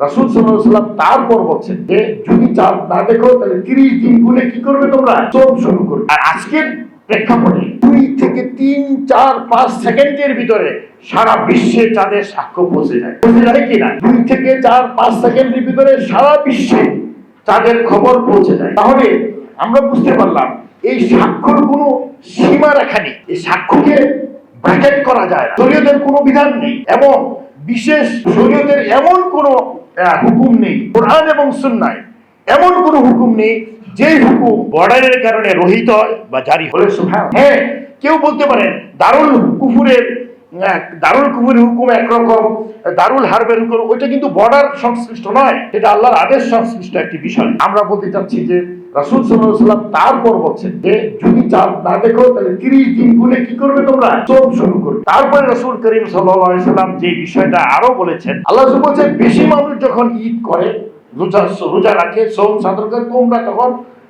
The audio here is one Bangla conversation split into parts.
রাসুল সাল্লাম তারপর বলছেন যে, যদি না দেখো, তাহলে তিরিশ দিন গুনে কি করবে তোমরা? সোম শুরু করবে আর আজকের প্রেক্ষাপটে দুই থেকে তিন, চার, পাঁচ সেকেন্ডের ভিতরে সারা বিশ্বে চাঁদের সাক্ষ্য পৌঁছে যায়। পৌঁছে যায় কিনা দুই থেকে চার, পাঁচ সেকেন্ডের ভিতরে সারা বিশ্বে চাঁদের খবর পৌঁছে যায়। তাহলে আমরা বুঝতে পারলাম, এই সাক্ষ্যর কোনো সীমা রেখা নেই। এই সাক্ষ্যকে ব্র্যাকেট করা যায় না। কোনো বিধান নেই। এবং বিশেষ শরীয়তের এমন কোনো হুকুম নেই কোরআন এবং সুন্নায় এমন কোনো হুকুম নেই যে হুকুম বর্ডারের কারণে রহিত হয় বা জারি হলে। হ্যাঁ কেউ বলতে পারেন দারুল কুফুরের দারুল কুফুরের হুকুম একরকম, দারুল হারবের হুকুম, ওইটা কিন্তু বর্ডার সংশ্লিষ্ট নয়, এটা আল্লাহর আদেশ সংশ্লিষ্ট একটি বিষয়। আমরা বলতে চাচ্ছি যে রাসুল সাল্লাম তারপর বলছেন যে, যদি চাঁদ না দেখো, তাহলে তিরিশ দিন কি করবে তোমরা? সোম শুরু করবে। তারপরে রসুল করিম সাল্লাম যে বিষয়টা আরও বলেছেন, আল্লাহ বলছেন, বেশি মানুষ যখন ঈদ করে, রোজা রোজা রাখে সোম করে তোমরা তখন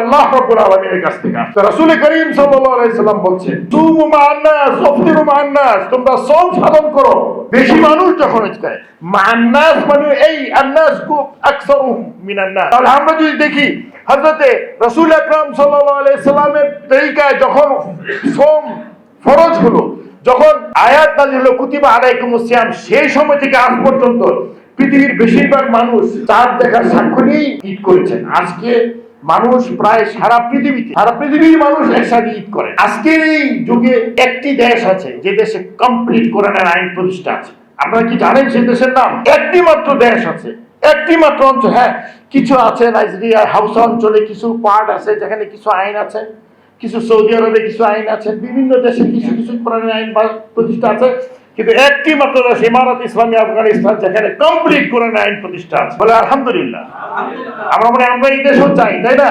আল্লাহ রাব্বুল কাছ থেকে রাসূল করিম সাল্লাল্লাহু আলাইহি সাল্লাম ওয়াফতিরু তোমরা সওম সাধন করো। বেশি মানুষ যখন করে মানে এই, আন-নাস খুব আকসারুহুম মিনান তাহলে আমরা যদি দেখি, হযরতে রাসূল আকরাম সাল্লাল্লাহু আলাইহি সাল্লামের তরিকায় যখন সোম ফরজ হলো, যখন আয়াত নাজিল হলো, কুতিবা আলাইকুমুস সিয়াম, সেই সময় থেকে আজ পর্যন্ত পৃথিবীর বেশিরভাগ মানুষ চাঁদ দেখার সাক্ষ্য নিয়েই ঈদ করেছেন। আজকে মানুষ প্রায় সারা পৃথিবীতে, সারা পৃথিবীর মানুষ একসাথে ঈদ করে। আজকের এই যুগে একটি দেশ আছে, যে দেশে কমপ্লিট কোরআনের আইন প্রতিষ্ঠা আছে। আপনারা কি জানেন সেই দেশের নাম? একটি মাত্র দেশ আছে। একটি মাত্র অঞ্চল হ্যাঁ কিছু আছে নাইজেরিয়া, হাউসা অঞ্চলে কিছু পার্ট আছে, যেখানে কিছু আইন আছে, কিছু সৌদি আরবে কিছু আইন আছে, বিভিন্ন দেশে কিছু কিছু কোরআনের আইন প্রতিষ্ঠা আছে। কিন্তু একটি মাত্র দেশ, ইমারত, ইসলামী, আফগানিস্তান, যেখানে কমপ্লিট কোরআনের আইন প্রতিষ্ঠান বলে আলহামদুলিল্লাহ। আমরা মানে আমরা এই দেশও চাই, তাই না?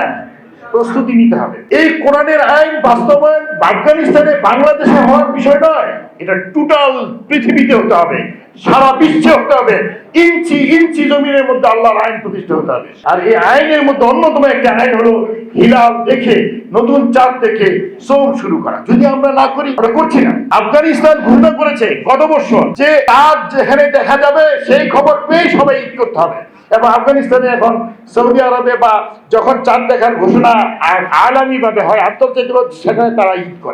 প্রস্তুতি নিতে হবে। এই কোরআনের আইন বাস্তবায়ন আফগানিস্তানে বাংলাদেশে হওয়ার বিষয় নয়, এটা টোটাল পৃথিবীতে হতে হবে। সারা বিশ্বে হতে হবে। ইঞ্চি ইঞ্চি জমিনের মধ্যে আল্লাহর আইন প্রতিষ্ঠা হতে হবে। আর এই আইনের মধ্যে অন্যতম একটা আইন হলো হিলাল দেখে, নতুন চাঁদ দেখে সোম শুরু করা। যদি আমরা না করি, আমরা করছি না। আফগানিস্তান ঘোষণা করেছে গত বছর যে চাঁদ যেখানে দেখা যাবে, সেই খবর পেয়ে সবাই ঈদ করতে হবে। এবং আফগানিস্তানে এখন সৌদি আরবে বা যখন চাঁদ দেখার ঘোষণা আলামী ভাবে হয় আন্তর্জাতিক সেখানে তারা ঈদ করে।